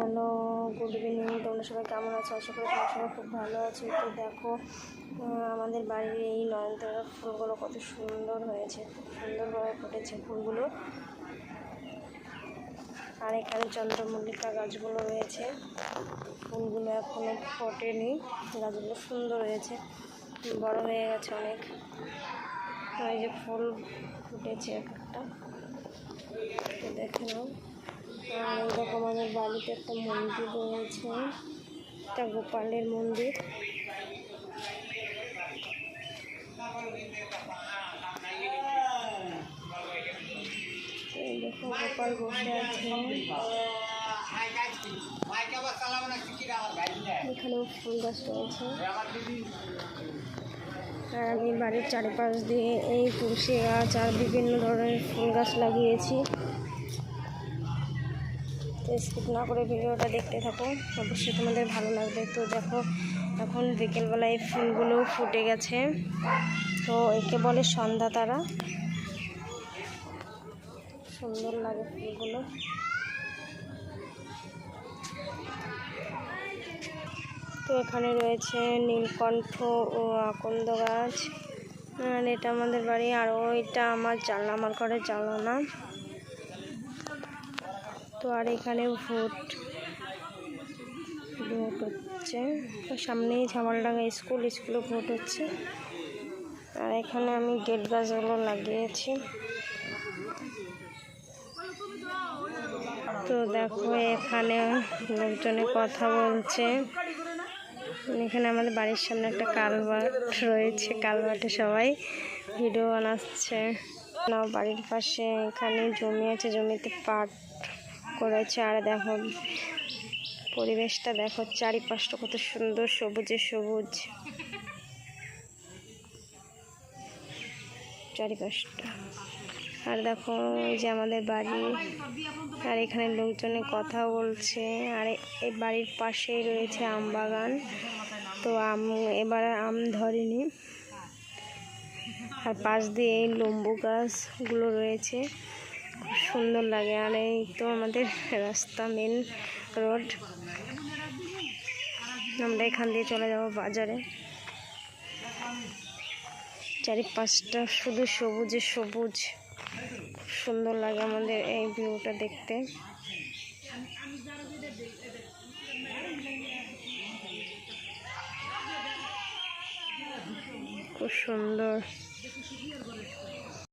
Hello good evening তোমরা সবাই কেমন আছো? আশা করি তোমরা সবাই খুব ভালো আছো। তো দেখো আমাদের বাড়ির এই নয়নতারা ফুলগুলো কত সুন্দর হয়েছে, খুব সুন্দরভাবে ফুটেছে ফুলগুলো। আর এখানে চন্দ্রমল্লিকা গাছগুলো রয়েছে। ফুলগুলো এখনও ফোটেনি, গাছগুলো সুন্দর হয়েছে, বড় হয়ে গেছে অনেক। ওই যে ফুল ফুটেছে একটা দেখে নাও। আর দেখো আমাদের বাড়িতে একটা মন্দির রয়েছে, একটা গোপালের মন্দির। গোপাল বসে আছে। এখানেও ফুল গাছ রয়েছে। আমি বাড়ির চারিপাশ দিয়ে এই তুলসী গাছ আর বিভিন্ন ধরনের ফুল গাছ লাগিয়েছি। তো স্কিপ না করে ভিডিওটা দেখতে থাকো। অবশ্যই তোমাদের ভালো লাগবে। তো দেখো, এখন বিকেলবেলায় ফুলগুলো ফুটে গেছে। তো একে বলে সন্ধ্যা তারা। সুন্দর লাগে ফুলগুলো। তো এখানে রয়েছে নীলকণ্ঠ ও আকন্দ গাছ। আর এটা আমাদের বাড়ি, আর ওইটা আমার জানলা, আমার ঘরের জানলা তো আর এখানে ভোট ভোট হচ্ছে। তো সামনেই ঝামালডাঙ্গা স্কুল, স্কুলে ভোট হচ্ছে। আর এখানে আমি গেট গাছগুলো লাগিয়েছি। তো দেখো, এখানে লোকজনে কথা বলছে। এখানে আমাদের বাড়ির সামনে একটা কালভার্ট রয়েছে, কালভার্টে সবাই ভিডিও বানাচ্ছে। না বাড়ির পাশে এখানে জমি আছে, জমিতে পাট করেছে আর দেখো, পরিবেশটা দেখো, চারিপাশটা কত সুন্দর সবুজে সবুজ। চারিপাশটা। আর দেখো, এই যে আমাদের বাড়ি, আর এখানে লোকজনে কথা বলছে, আর এই বাড়ির পাশেই রয়েছে আম বাগান। তো আম, এবার আম ধরেনি। আর পাশ দিয়ে এই লম্বু গাছগুলো রয়েছে। সুন্দর লাগে। আর এই তো আমাদের রাস্তা মেন রোড আমরা এখান দিয়ে চলে যাব বাজারে। চারিপাশটা শুধু সবুজে সবুজ। সুন্দর লাগে আমাদের এই ভিউটা দেখতে। খুব সুন্দর।